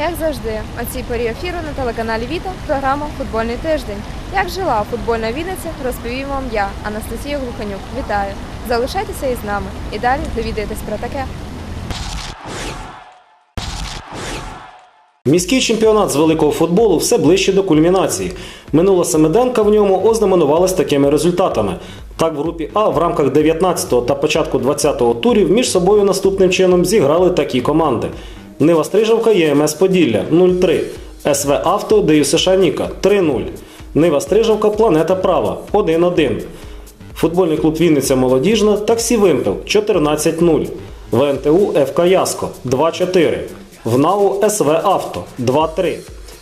Як завжди, о цій порі ефіру на телеканалі Віта програма Футбольний тиждень. Як жила футбольна Вінниця, розповім вам я, Анастасія Глуханюк. Вітаю! Залишайтеся із нами і далі довідайтесь про таке. Міський чемпіонат з великого футболу все ближче до кульмінації. Минула семиденка в ньому ознаменувалась такими результатами. Так, в групі А в рамках 19-го та початку 20-го турів між собою наступним чином зіграли такі команди: Нива Стрижавка ЄМС Поділля 0-3, СВ Авто ДЮ Ніка 3-0, Нива Стрижавка Планета Права 1-1. Футбольний клуб Вінниця Молодіжна таксі Вимпел 14-0. ВНТУ ФК Яско 2-4. В НАУ СВ Авто 2-3.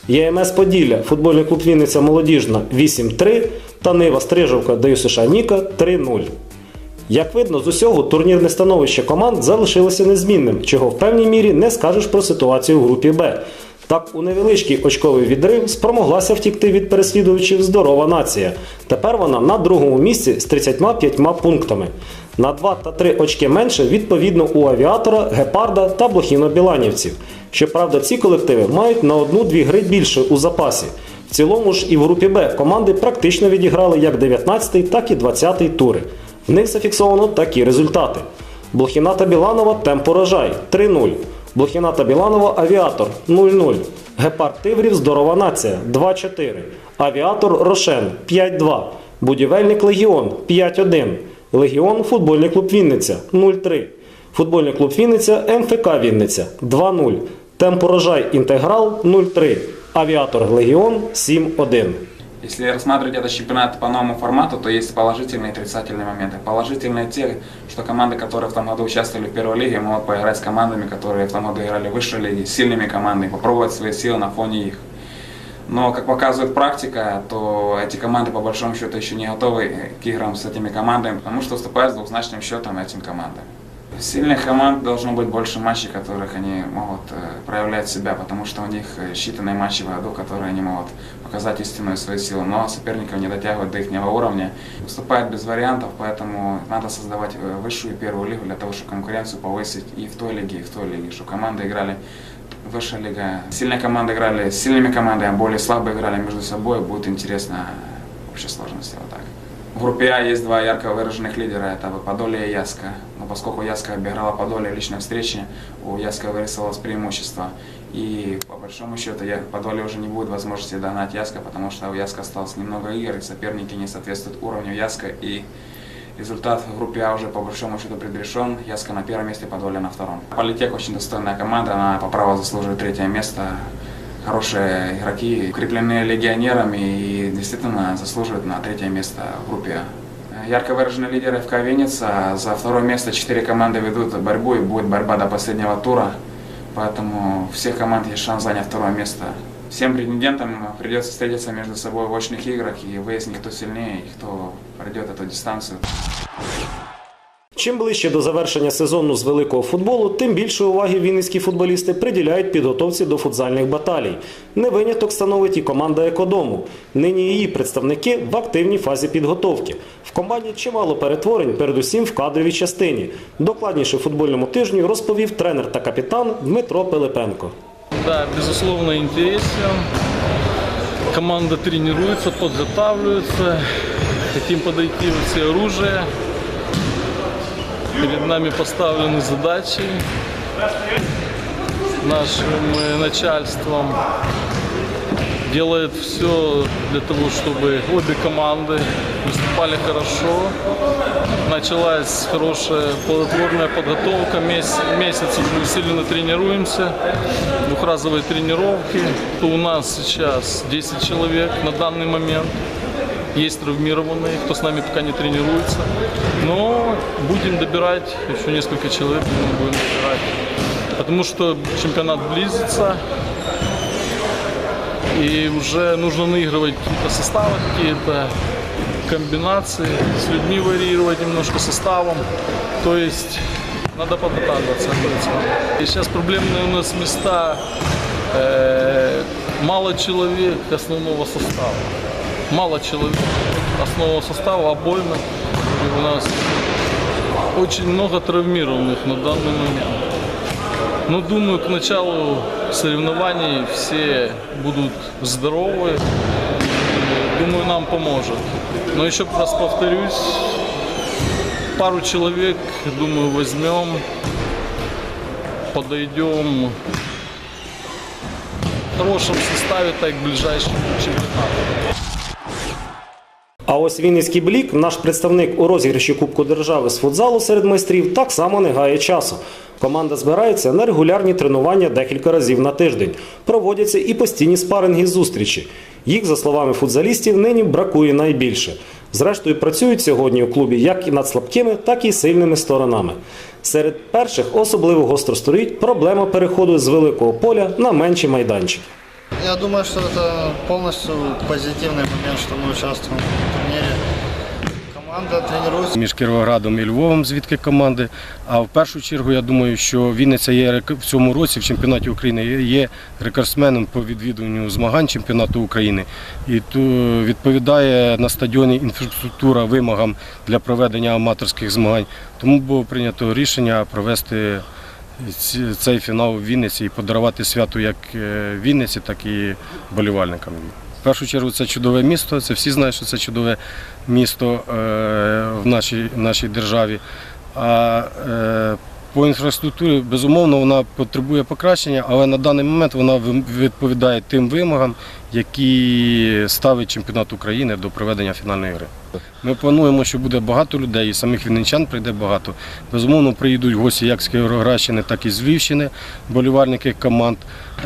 ЄМС Поділля, футбольний клуб Вінниця Молодіжна 8-3 та Нива Стрижовка ДЮ США Ніка 3-0. Як видно, з усього турнірне становище команд залишилося незмінним, чого в певній мірі не скажеш про ситуацію в групі Б. Так, у невеличкий очковий відрив спромоглася втікти від переслідувачів здорова нація. Тепер вона на другому місці з 35 пунктами. На 2 та 3 очки менше відповідно у авіатора, гепарда та блохіно-біланівців. Щоправда, ці колективи мають на одну-дві гри більше у запасі. В цілому ж і в групі Б команди практично відіграли як 19 так і 20 тури. В них зафіксовано такі результати. Блохіна та Біланова темпорожай 3-0. Блохіна та Біланова Авіатор 0-0. Гепард Тиврів Здорова нація 2-4. Авіатор Рошен 5-2. Будівельник Легіон 5-1. Легіон Футбольний клуб Вінниця 0-3. Футбольний клуб Вінниця МФК Вінниця 2-0. Темпорожай Інтеграл 0-3. Авіатор Легіон 7-1. Если рассматривать этот чемпионат по новому формату, то есть положительные и отрицательные моменты. Положительные те, что команды, которые в том году участвовали в первой лиге, могут поиграть с командами, которые в том году играли в высшей лиге, сильными командами, попробовать свои силы на фоне их. Но, как показывает практика, то эти команды по большому счету еще не готовы к играм с этими командами, потому что уступают с двухзначным счетом этим командам. Сильных команд должно быть больше матчей, в которых они могут э, проявлять себя, потому что у них э, считанные матчи в году, которые они могут показать истинную свою силу, но соперников не дотягивают до их уровня. Выступает без вариантов, поэтому надо создавать э, высшую первую лигу для того, чтобы конкуренцию повысить и в той лиге, и в той лиге, чтобы команды играли высшая лига. Сильные команды играли с сильными командами, а более слабые играли между собой. Будет интересно общей сложности вот так. В группе А есть два ярко выраженных лидера, это Подолье и Яска. Но поскольку Яска обыграла Подолье в личной встрече, у Яска вырисовалось преимущество. И по большому счету я- Подолье уже не будет возможности догнать Яска, потому что у Яска осталось немного игр, и соперники не соответствуют уровню Яска. И результат в группе А уже по большому счету предрешен. Яска на первом месте, Подолье на втором. Политек очень достойная команда, она по праву заслуживает третье место хорошие игроки, укрепленные легионерами и действительно заслуживают на третье место в группе. Ярко выраженный лидер ФК Винница. За второе место четыре команды ведут борьбу и будет борьба до последнего тура. Поэтому всех команд есть шанс занять второе место. Всем претендентам придется встретиться между собой в очных играх и выяснить, кто сильнее и кто пройдет эту дистанцию. Чим ближче до завершення сезону з великого футболу, тим більше уваги вінницькі футболісти приділяють підготовці до футзальних баталій. Не виняток становить і команда Екодому. Нині її представники в активній фазі підготовки. В команді чимало перетворень, передусім в кадровій частині. Докладніше футбольному тижню розповів тренер та капітан Дмитро Пилипенко. Да, безусловно, интересен. Команда тренируется, подготавливается. Хотим подойти все оружие. Перед нами поставлены задачи нашим э, начальством. Делает все для того, чтобы обе команды выступали хорошо. Началась хорошая плодотворная подготовка. Месяц, месяц уже усиленно тренируемся. Двухразовые тренировки. То у нас сейчас 10 человек на данный момент. Есть травмированные, кто с нами пока не тренируется. Но будем добирать, еще несколько человек будем добирать. Потому что чемпионат близится. И уже нужно наигрывать какие-то составы, какие-то комбинации, с людьми варьировать немножко составом. То есть надо подготавливаться. И сейчас проблемные у нас места, э, мало человек основного состава. Мало человек основного состава обойно. У нас очень много травмированных на данный момент. Ну, думаю, к началу соревнований все будут здоровы. Думаю, нам поможет. Но еще раз повторюсь, пару человек, думаю, возьмем, подойдем в хорошем составе так к ближайшему чемпионату. А ось Вінницький блік, наш представник у розіграші Кубку держави з футзалу серед майстрів, так само не гає часу. Команда збирається на регулярні тренування декілька разів на тиждень. Проводяться і постійні спаринги зустрічі. Їх, за словами футзалістів, нині бракує найбільше. Зрештою, працюють сьогодні у клубі як і над слабкими, так і сильними сторонами. Серед перших особливо гостро стоїть проблема переходу з великого поля на менші майданчики. Я думаю, что это полностью позитивный момент, что мы участвуем в турнире. Команда тренируется. між Кіровоградом і Львовом, звідки команди. А в першу чергу я думаю, що Вінниця є рек- в цьому році в чемпіонаті України є- є рекордсменом по відвідуванню змагань чемпіонату України і ту відповідає на стадіоні інфраструктура вимогам для проведення аматорських змагань. Тому було прийнято рішення провести ці- цей фінал в Вінниці і подарувати свято як е, Вінниці, так і болівальникам. В першу чергу це чудове місто, це всі знають, що це чудове місто е, в нашій, нашій державі. А е, по інфраструктурі, безумовно, вона потребує покращення, але на даний момент вона відповідає тим вимогам, які ставить чемпіонат України до проведення фінальної гри. Ми плануємо, що буде багато людей, і самих вінничан прийде багато. Безумовно, приїдуть гості як з Кіровоградщини, так і з Львівщини, болівальники команд.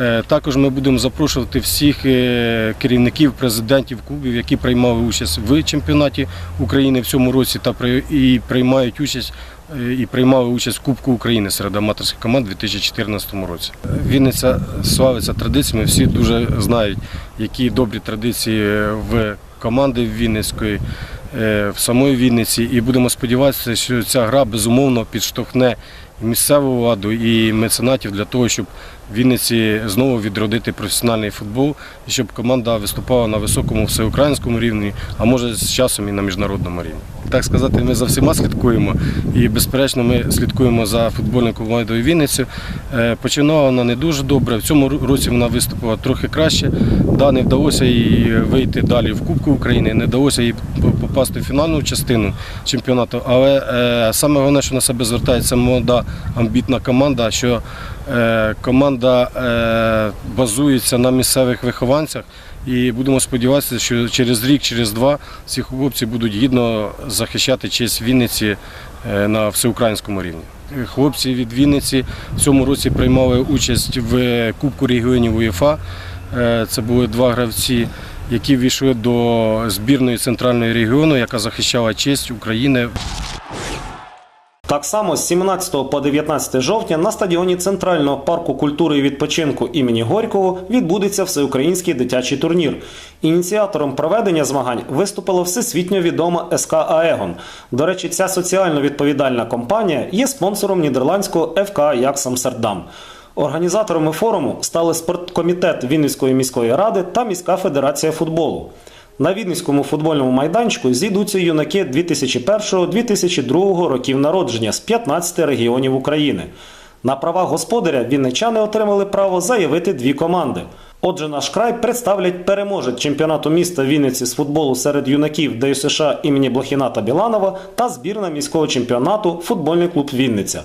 Е, Також ми будемо запрошувати всіх е, керівників, президентів клубів, які приймали участь в чемпіонаті України в цьому році та і приймають участь. Е, І приймали участь в Кубку України серед аматорських команд у 2014 році. Вінниця славиться традиціями. Всі дуже знають, які добрі традиції в команди Вінницької, е, в самої Вінниці. І будемо сподіватися, що ця гра безумовно підштовхне місцеву владу, і меценатів для того, щоб в Вінниці знову відродити професіональний футбол і щоб команда виступала на високому всеукраїнському рівні, а може з часом і на міжнародному рівні. Так сказати, ми за всіма слідкуємо і, безперечно, ми слідкуємо за футбольною командою Вінниці. Е, Починала вона не дуже добре. В цьому році вона виступила трохи краще. Да, не вдалося їй вийти далі в Кубку України, не вдалося їй попасти в фінальну частину чемпіонату. Але е, саме головне, що на себе звертається молода амбітна команда, що е, команда е, базується на місцевих вихованцях. І будемо сподіватися, що через рік, через два ці хлопці будуть гідно захищати честь Вінниці е, на всеукраїнському рівні. Хлопці від Вінниці в цьому році приймали участь в Кубку регіонів УЄФА. Е, Це були два гравці, які війшли до збірної центральної регіону, яка захищала честь України Так само з 17 по 19 жовтня на стадіоні Центрального парку культури і відпочинку імені Горького відбудеться всеукраїнський дитячий турнір. Ініціатором проведення змагань виступила всесвітньо відома СК Аегон. До речі, ця соціально відповідальна компанія є спонсором нідерландського ФК Аякс Амстердам. Організаторами форуму стали спорткомітет Вінницької міської ради та міська федерація футболу. На Відницькому футбольному майданчику зійдуться юнаки 2001-2002 років народження з 15 регіонів України. На правах господаря вінничани отримали право заявити дві команди. Отже, наш край представлять переможець чемпіонату міста Вінниці з футболу серед юнаків ДЮСШ імені Блохіна та Біланова та збірна міського чемпіонату футбольний клуб Вінниця.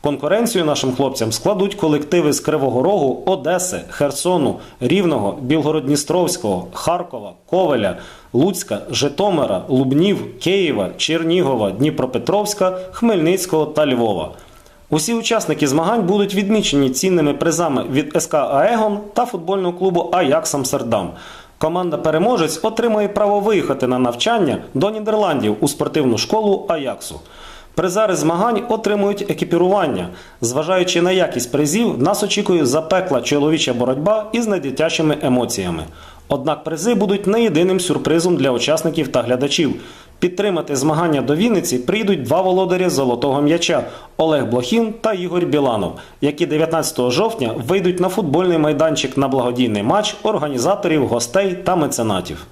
Конкуренцію нашим хлопцям складуть колективи з Кривого Рогу, Одеси, Херсону, Рівного, Білгород-Дністровського, Харкова, Ковеля, Луцька, Житомира, Лубнів, Києва, Чернігова, Дніпропетровська, Хмельницького та Львова. Усі учасники змагань будуть відмічені цінними призами від СК Аегон та футбольного клубу Аякс Амстердам. Команда переможець отримає право виїхати на навчання до Нідерландів у спортивну школу Аяксу. Призери змагань отримують екіпірування. Зважаючи на якість призів, нас очікує запекла чоловіча боротьба із найдитячими емоціями. Однак призи будуть не єдиним сюрпризом для учасників та глядачів. Підтримати змагання до Вінниці прийдуть два володарі золотого м'яча Олег Блохін та Ігор Біланов, які 19 жовтня вийдуть на футбольний майданчик на благодійний матч організаторів, гостей та меценатів.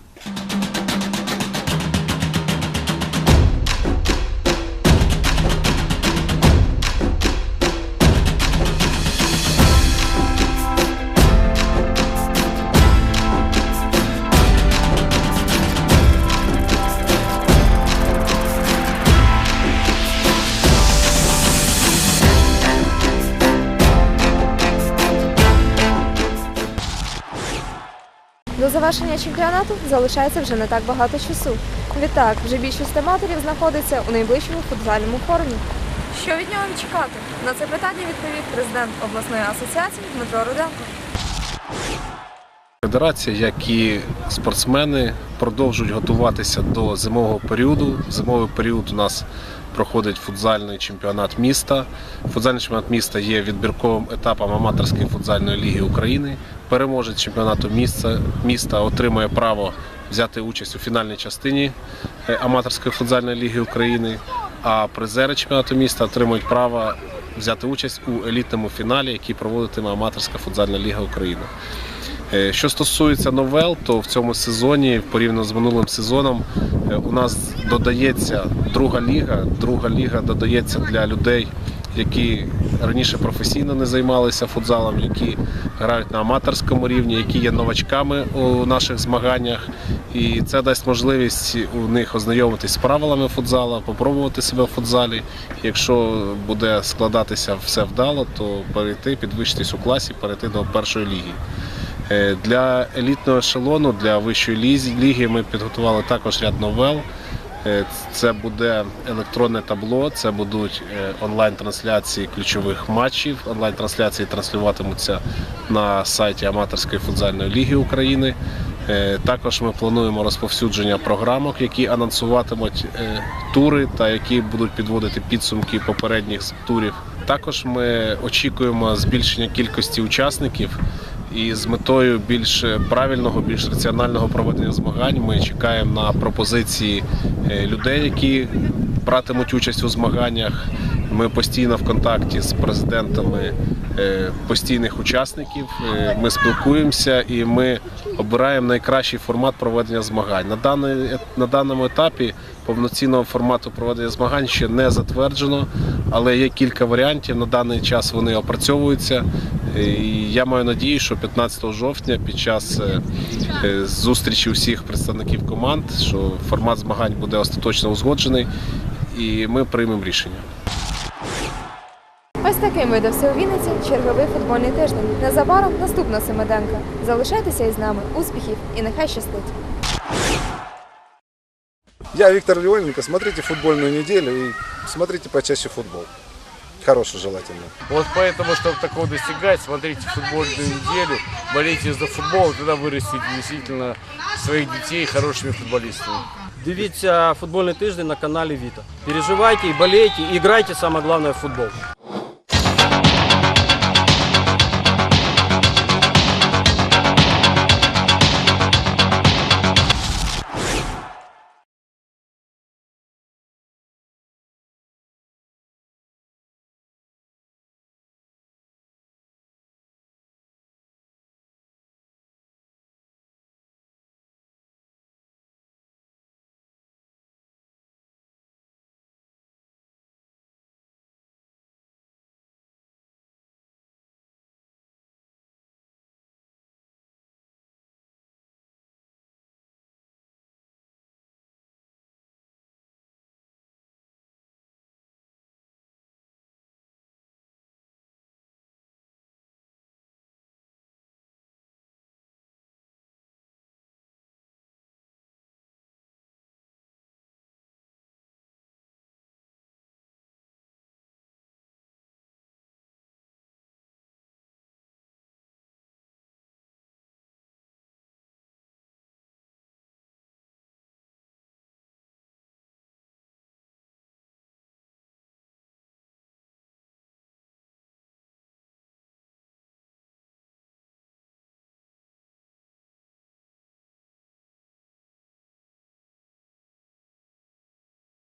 Завершення чемпіонату залишається вже не так багато часу. Відтак, вже більшість аматорів знаходиться у найближчому футзальному форумі. Що від нього чекати? На це питання відповів президент обласної асоціації Дмитро Руденко. Федерація, як і спортсмени, продовжують готуватися до зимового періоду. Зимовий період у нас проходить футзальний чемпіонат міста. Футзальний чемпіонат міста є відбірковим етапом аматорської футзальної ліги України. Переможець чемпіонату міста, міста отримує право взяти участь у фінальній частині е, аматорської футзальної ліги України. А призери чемпіонату міста отримують право взяти участь у елітному фіналі, який проводитиме аматорська футзальна ліга України. Е, Що стосується новел, то в цьому сезоні, порівняно з минулим сезоном, е, у нас додається друга ліга. Друга ліга додається для людей, які раніше професійно не займалися футзалом, які грають на аматорському рівні, які є новачками у наших змаганнях. І це дасть можливість у них ознайомитись з правилами футзалу, попробувати себе в футзалі. Якщо буде складатися все вдало, то перейти, підвищитись у класі, перейти до першої ліги. Е, Для елітного ешелону, для вищої ліги ми підготували також ряд новел. Е, Це буде електронне табло, це будуть е, онлайн-трансляції ключових матчів. Онлайн-трансляції транслюватимуться на сайті Аматорської футзальної ліги України. Е, Також ми плануємо розповсюдження програмок, які анонсуватимуть тури та які будуть підводити підсумки попередніх турів. Також ми очікуємо збільшення кількості учасників. І з метою більш правильного, більш раціонального проведення змагань ми чекаємо на пропозиції е, людей, які братимуть участь у змаганнях. Ми постійно в контакті з президентами е, постійних учасників. Е, Ми спілкуємося і ми обираємо найкращий формат проведення змагань. На, даний, на даному етапі повноцінного формату проведення змагань ще не затверджено, але є кілька варіантів. На даний час вони опрацьовуються. І я маю надію, що 15 жовтня під час е, е, зустрічі усіх представників команд, що формат змагань буде остаточно узгоджений, і ми приймемо рішення. Ось таким видався у Вінниці черговий футбольний тиждень. Незабаром наступна семиденка. Залишайтеся із нами. Успіхів і нехай щастить! Я Виктор Леоненко. Смотрите футбольную неделю и смотрите почаще футбол Хороший желательно. Вот поэтому, чтобы такого достигать, смотрите футбольную неделю, болейте за футбол, тогда вырастите действительно своих детей хорошими футболистами. Дивіться футбольний тиждень на каналі Віта. Переживайте і болейте, і грайте, саме головне в футбол.